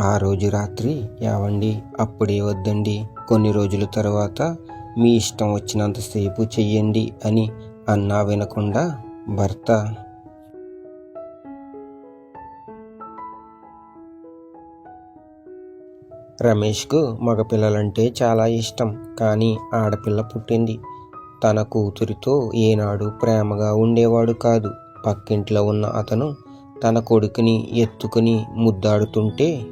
ఆ రోజు రాత్రి ఏవండి అప్పుడే వద్దండి. కొన్ని రోజుల తర్వాత మీ ఇష్టం వచ్చినంతసేపు చెయ్యండి అని అన్నా వినకుండా భర్త రమేష్కు మగపిల్లలంటే చాలా ఇష్టం. కానీ ఆడపిల్ల పుట్టింది. తన కూతురితో ఏనాడు ప్రేమగా ఉండేవాడు కాదు. పక్కింట్లో ఉన్న అతను తన కొడుకుని ఎత్తుకుని ముద్దాడుతుంటే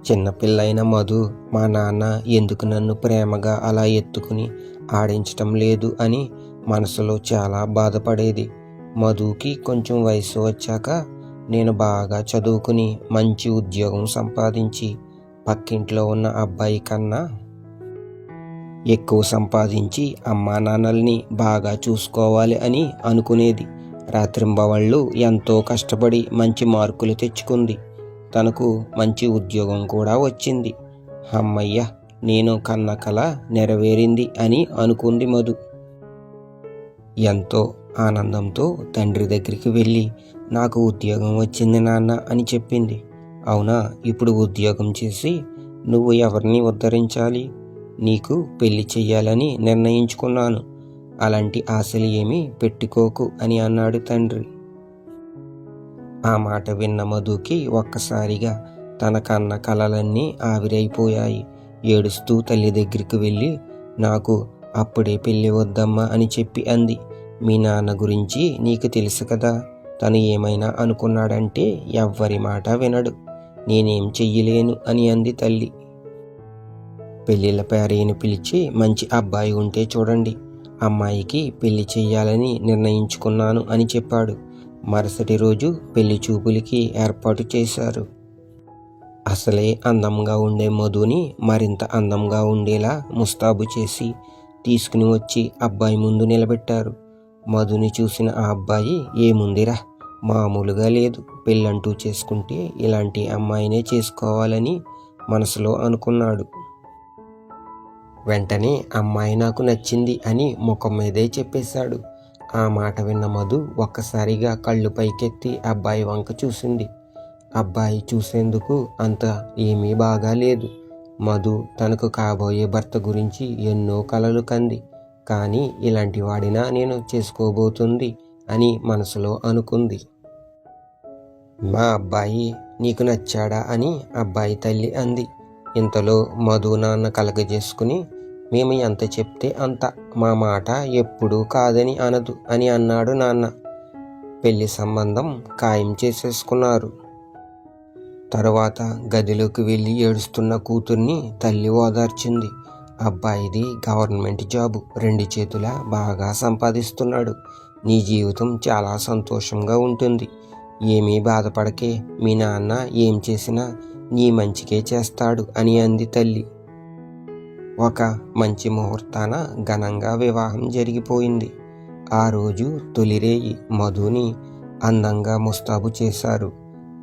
చిన్నపిల్లైన మధు మా నాన్న ఎందుకు నన్ను ప్రేమగా అలా ఎత్తుకుని ఆడించటం లేదు అని మనసులో చాలా బాధపడేది. మధుకి కొంచెం వయసు వచ్చాక నేను బాగా చదువుకుని మంచి ఉద్యోగం సంపాదించి పక్కింట్లో ఉన్న అబ్బాయి కన్నా ఎక్కువ సంపాదించి అమ్మా నాన్నల్ని బాగా చూసుకోవాలి అని అనుకునేది. రాత్రింబవళ్ళు ఎంతో కష్టపడి మంచి మార్కులు తెచ్చుకుంది. తనకు మంచి ఉద్యోగం కూడా వచ్చింది. అమ్మయ్య నేను కన్న కల నెరవేరింది అని అనుకుంది మధు. ఎంతో ఆనందంతో తండ్రి దగ్గరికి వెళ్ళి నాకు ఉద్యోగం వచ్చింది నాన్న అని చెప్పింది. అవునా ఇప్పుడు ఉద్యోగం చేసి నువ్వు ఎవరిని ఉద్ధరించాలి? నీకు పెళ్ళి చెయ్యాలని నిర్ణయించుకున్నాను. అలాంటి ఆశలు ఏమీ పెట్టుకోకు అని అన్నాడు తండ్రి. ఆ మాట విన్న మధుకి ఒక్కసారిగా తన కన్న కలలన్నీ ఆవిరైపోయాయి. ఏడుస్తూ తల్లి దగ్గరికి వెళ్ళి నాకు అప్పుడే పెళ్ళి వద్దమ్మా అని చెప్పి అంది. మీ నాన్న గురించి నీకు తెలుసు కదా తను ఏమైనా అనుకున్నాడంటే ఎవ్వరి మాట వినడు. నేనేం చెయ్యలేను అని అంది తల్లి. పెళ్ళిళ్ళ పేరయ్యని పిలిచి మంచి అబ్బాయి ఉంటే చూడండి అమ్మాయికి పెళ్ళి చెయ్యాలని నిర్ణయించుకున్నాను అని చెప్పాడు. మరుసటి రోజు పెళ్ళి చూపులకి ఏర్పాటు చేశారు. అసలే అందంగా ఉండే మధుని మరింత అందంగా ఉండేలా ముస్తాబు చేసి తీసుకుని వచ్చి అబ్బాయి ముందు నిలబెట్టారు. మధుని చూసిన ఆ అబ్బాయి ఏముందిరా మామూలుగా లేదు. పెళ్ళంటూ చేసుకుంటే ఇలాంటి అమ్మాయినే చేసుకోవాలని మనసులో అనుకున్నాడు. వెంటనే అమ్మాయి నాకు నచ్చింది అని ముఖం మీదే చెప్పేశాడు. ఆ మాట విన్న మధు ఒక్కసారిగా కళ్ళు పైకెత్తి అబ్బాయి వంక చూసింది. అబ్బాయి చూసేందుకు అంత ఏమీ బాగా లేదు. మధు తనకు కాబోయే భర్త గురించి ఎన్నో కలలు కంది. కానీ ఇలాంటి వాడినా నేను చేసుకోబోతుంది అని మనసులో అనుకుంది. మా అబ్బాయి నీకు నచ్చాడా అని అబ్బాయి తల్లి అంది. ఇంతలో మధు నాన్న కలగజేసుకుని మేము ఎంత చెప్తే అంత మా మాట ఎప్పుడూ కాదని అనదు అని అన్నాడు నాన్న. పెళ్ళి సంబంధం ఖాయం చేసేసుకున్నారు. తరువాత గదిలోకి వెళ్ళి ఏడుస్తున్న కూతుర్ని తల్లి ఓదార్చింది. అబ్బాయిది గవర్నమెంట్ జాబు రెండు చేతుల బాగా సంపాదిస్తున్నాడు. నీ జీవితం చాలా సంతోషంగా ఉంటుంది. ఏమీ బాధపడకే మీ నాన్న ఏం చేసినా నీ మంచికే చేస్తాడు అని అంది తల్లి. ఒక మంచి ముహూర్తాన ఘనంగా వివాహం జరిగిపోయింది. ఆ రోజు తొలిరేయి మధుని అందంగా ముస్తాబు చేశారు.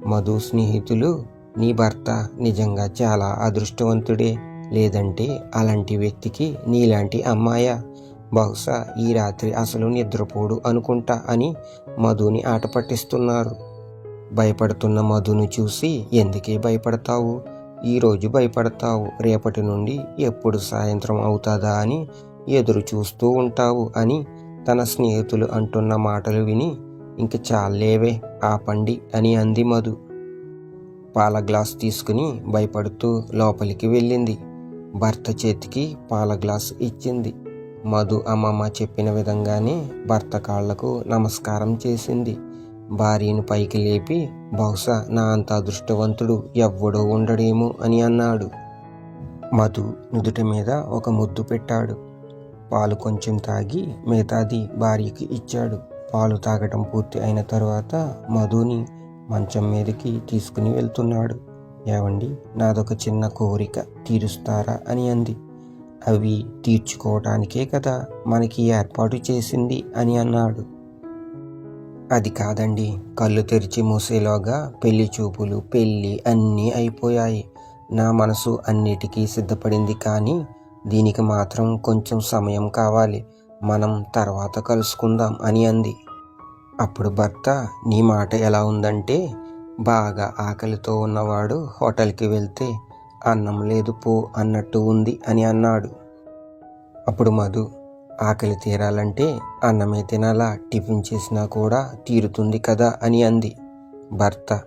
మధు స్నేహితులు నీ భర్త నిజంగా చాలా అదృష్టవంతుడే. లేదంటే అలాంటి వ్యక్తికి నీలాంటి అమ్మాయ? బహుశా ఈ రాత్రి అసలు నిద్రపోడు అనుకుంటా అని మధుని ఆట పట్టిస్తున్నారు. భయపడుతున్న మధును చూసి ఎందుకే భయపడతావు? ఈరోజు భయపడతావు. రేపటి నుండి ఎప్పుడు సాయంత్రం అవుతుందా అని ఎదురు చూస్తూ ఉంటావు అని తన స్నేహితులు అంటున్న మాటలు విని ఇంక చాలేవే ఆపండి అని అంది మధు. పాల గ్లాస్ తీసుకుని భయపడుతూ లోపలికి వెళ్ళింది. భర్త చేతికి పాల గ్లాస్ ఇచ్చింది. మధు అమ్మమ్మ చెప్పిన విధంగానే భర్త కాళ్ళకు నమస్కారం చేసింది. భార్యను పైకి లేపి బహుశా నా అంత అదృష్టవంతుడు ఎవ్వడో ఉండడేమో అని అన్నాడు. మధు నుదుటి మీద ఒక ముద్దు పెట్టాడు. పాలు కొంచెం తాగి మిగతాది భార్యకి ఇచ్చాడు. పాలు తాగటం పూర్తి అయిన తర్వాత మధుని మంచం మీదకి తీసుకుని వెళ్తున్నాడు. ఏవండి నాదొక చిన్న కోరిక తీరుస్తారా అని అంది. అవి తీర్చుకోవటానికే కదా మనకి ఏర్పాటు చేసింది అని అన్నాడు. అది కాదండి. కళ్ళు తెరిచి మూసేలోగా పెళ్ళి చూపులు పెళ్ళి అన్నీ అయిపోయాయి. నా మనసు అన్నిటికీ సిద్ధపడింది కానీ దీనికి మాత్రం కొంచెం సమయం కావాలి. మనం తర్వాత కలుసుకుందాం అని అంది. అప్పుడు భర్త నీ మాట ఎలా ఉందంటే బాగా ఆకలితో ఉన్నవాడు హోటల్కి వెళ్తే అన్నం లేదు పో అన్నట్టు ఉంది అని అన్నాడు. అప్పుడు మధు ఆకలి తీరాలంటే అన్నమే తినాలా టిఫిన్ చేసినా కూడా తీరుతుంది కదా అని అంది. భర్త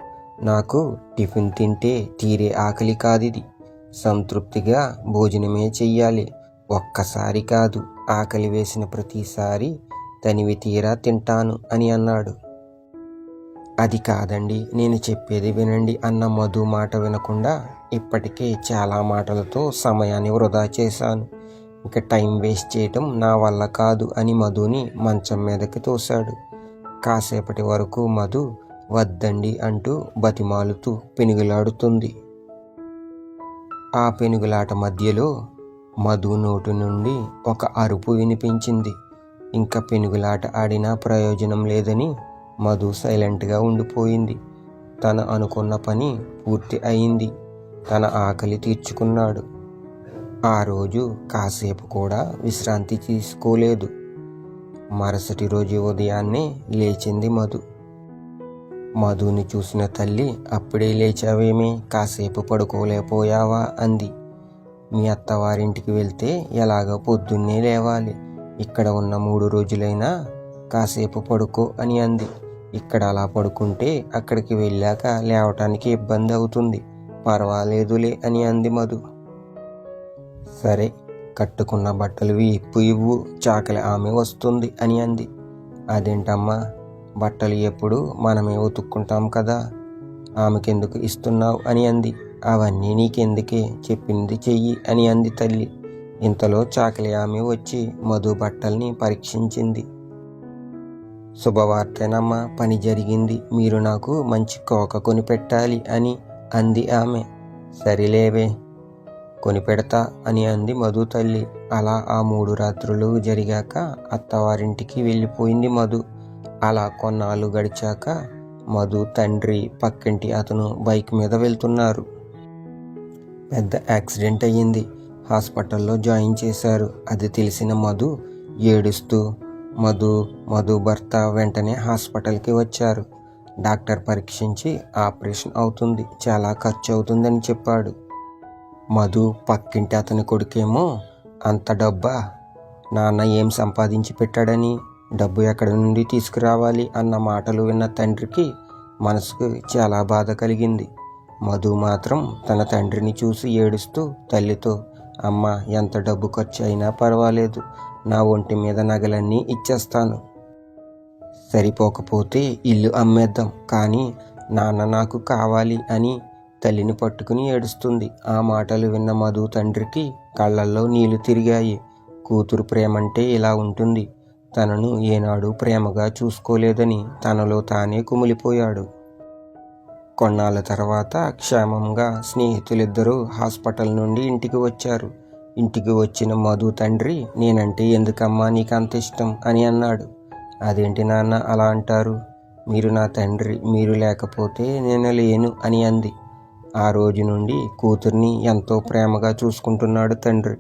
నాకు టిఫిన్ తింటే తీరే ఆకలి కాదిది. సంతృప్తిగా భోజనమే చెయ్యాలి. ఒక్కసారి కాదు ఆకలి వేసిన ప్రతిసారి తనివి తీరా తింటాను అని అన్నాడు. అది కాదండి నేను చెప్పేది వినండి అన్న మధు మాట వినకుండా ఇప్పటికే చాలా మాటలతో సమయాన్ని వృధా చేశాను. ఇక టైం వేస్ట్ చేయటం నా వల్ల కాదు అని మధుని మంచం మీదకి తోశాడు. కాసేపటి వరకు మధు వద్దండి అంటూ బతిమాలుతూ పెనుగులాడుతుంది. ఆ పెనుగులాట మధ్యలో మధు నోటి నుండి ఒక అరుపు వినిపించింది. ఇంకా పెనుగులాట ఆడినా ప్రయోజనం లేదని మధు సైలెంట్గా ఉండిపోయింది. తను అనుకున్న పని పూర్తి అయింది. తన ఆకలి తీర్చుకున్నాడు. ఆ రోజు కాసేపు కూడా విశ్రాంతి తీసుకోలేదు. మరుసటి రోజు ఉదయాన్నే లేచింది మధు. మధుని చూసిన తల్లి అప్పుడే లేచావేమి? కాసేపు పడుకోలేకపోయావా? అంది. మీ అత్తవారింటికి వెళ్తే ఎలాగో పొద్దున్నే లేవాలి. ఇక్కడ ఉన్న మూడు రోజులైనా కాసేపు పడుకో అని అంది. ఇక్కడ అలా పడుకుంటే అక్కడికి వెళ్ళాక లేవటానికి ఇబ్బంది అవుతుంది. పర్వాలేదులే అని అంది మధు. సరే కట్టుకున్న బట్టలు ఇప్పు ఇవ్వు చాకలి ఆమె వస్తుంది అని అంది. అదేంటమ్మా బట్టలు ఎప్పుడు మనమే ఉతుక్కుంటాం కదా ఆమెకెందుకు ఇస్తున్నావు అని అంది. అవన్నీ నీకెందుకే చెప్పింది చెయ్యి అని అంది తల్లి. ఇంతలో చాకలి ఆమె వచ్చి మధు బట్టల్ని పరీక్షించింది. శుభవార్తేనమ్మా పని జరిగింది మీరు నాకు మంచి కోక కొని పెట్టాలి అని అంది ఆమె. సరిలేవే కొనిపెడతా అని అంది మధు తల్లి. అలా ఆ మూడు రాత్రులు జరిగాక అత్తవారింటికి వెళ్ళిపోయింది మధు. అలా కొన్నాళ్ళు గడిచాక మధు తండ్రి పక్కింటి అతను బైక్ మీద వెళ్తున్నారు. పెద్ద యాక్సిడెంట్ అయ్యింది. హాస్పిటల్లో జాయిన్ చేశారు. అది తెలిసిన మధు ఏడుస్తూ మధు మధు భర్త వెంటనే హాస్పిటల్కి వచ్చారు. డాక్టర్ పరీక్షించి ఆపరేషన్ అవుతుంది. చాలా ఖర్చు అవుతుందని చెప్పాడు. మధు పక్కింటి అతని కొడుకేమో అంత డబ్బా? నాన్న ఏం సంపాదించి పెట్టాడని? డబ్బు ఎక్కడి నుండి తీసుకురావాలి? అన్న మాటలు విన్న తండ్రికి మనసుకు చాలా బాధ కలిగింది. మధు మాత్రం తన తండ్రిని చూసి ఏడుస్తూ తల్లితో అమ్మ ఎంత డబ్బు ఖర్చు అయినా పర్వాలేదు. నా ఒంటి మీద నగలన్నీ ఇచ్చేస్తాను. సరిపోకపోతే ఇల్లు అమ్మేద్దాం. కానీ నాన్న నాకు కావాలి అని తల్లిని పట్టుకుని ఏడుస్తుంది. ఆ మాటలు విన్న మధు తండ్రికి కళ్ళల్లో నీళ్ళు తిరిగాయి. కూతురు ప్రేమంటే ఇలా ఉంటుంది. తనను ఏనాడు ప్రేమగా చూసుకోలేదని తనలో తానే కుమిలిపోయాడు. కొన్నాళ్ళ తర్వాత క్షేమంగా స్నేహితులిద్దరూ హాస్పిటల్ నుండి ఇంటికి వచ్చారు. ఇంటికి వచ్చిన మధు తండ్రి నేనంటే ఎందుకమ్మా నీకు అంత ఇష్టం? అని అన్నాడు. అదేంటి నాన్న అలా అంటారు? మీరు నా తండ్రి మీరు లేకపోతే నేను లేను అని అంది. ఆ రోజు నుండి కూతుర్ని ఎంతో ప్రేమగా చూసుకుంటున్నాడు తండ్రి.